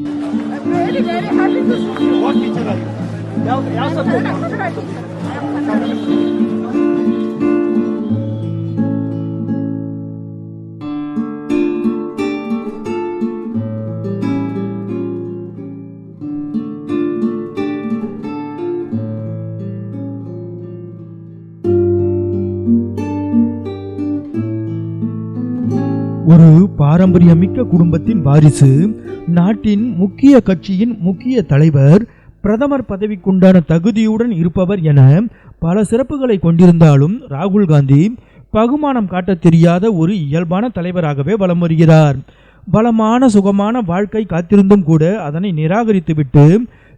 I'm really very happy to see you. What teacher are you? ಯಾವ ಯಾವ I'm ஒரு பாரம்பரியமிக்க குடும்பத்தின் வாரிசு நாட்டின் முக்கிய கட்சியின் முக்கிய தலைவர் பிரதமர் பதவிக்குண்டான தகுதியுடன் இருப்பவர் என பல சிறப்புகளை கொண்டிருந்தாலும் ராகுல் காந்தி பகுமானம் காட்டத் தெரியாத ஒரு இயல்பான தலைவராகவே வலம் வருகிறார். பலமான சுகமான வாழ்க்கை காத்திருந்தும் கூட அதனை நிராகரித்துவிட்டு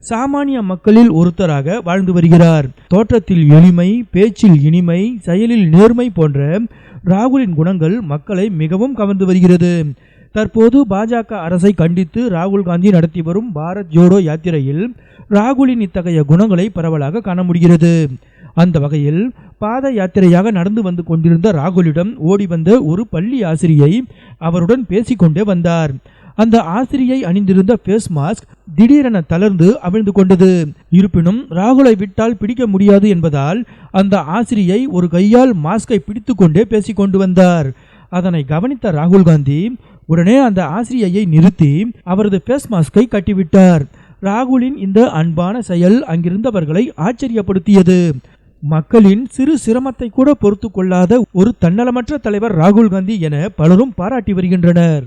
சாமானிய மக்களில் ஒருத்தராக வாழ்ந்து வருகிறார். தோற்றத்தில் எளிமை பேச்சில் இனிமை செயலில் நேர்மை போன்ற ராகுலின் குணங்கள் மக்களை மிகவும் கவர்ந்து வருகிறது. தற்போது பாஜக அரசை கண்டித்து ராகுல் காந்தி நடத்தி வரும் பாரத் ஜோடோ யாத்திரையில் ராகுலின் இத்தகைய குணங்களை பரவலாக காண முடிகிறது. அந்த வகையில் பாத யாத்திரையாக நடந்து வந்து கொண்டிருந்த ராகுலிடம் ஓடி வந்த ஒரு பள்ளி ஆசிரியை அவருடன் பேசிக்கொண்டே வந்தார். அந்த ஆசிரியை அணிந்திருந்த ஃபேஸ் மாஸ்க் திடீரென தளர்ந்து அவிழ்ந்து கொண்டது. இருப்பினும் ராகுலை விட்டால் பிடிக்க முடியாது என்பதால் அந்த ஆசிரியை ஒரு கையால் மாஸ்கை பிடித்துக்கொண்டே பேசிக் கொண்டு வந்தார். அதனை கவனித்த ராகுல் காந்தி உடனே அந்த ஆசிரியையை நிறுத்தி அவரது ஃபேஸ் மாஸ்கை கட்டிவிட்டார். ராகுலின் இந்த அன்பான செயல் அங்கிருந்தவர்களை ஆச்சரியப்படுத்தியது. மக்களின் சிறு சிரமத்தை கூட பொறுத்து கொள்ளாத ஒரு தன்னலமற்ற தலைவர் ராகுல் காந்தி என பலரும் பாராட்டி வருகின்றனர்.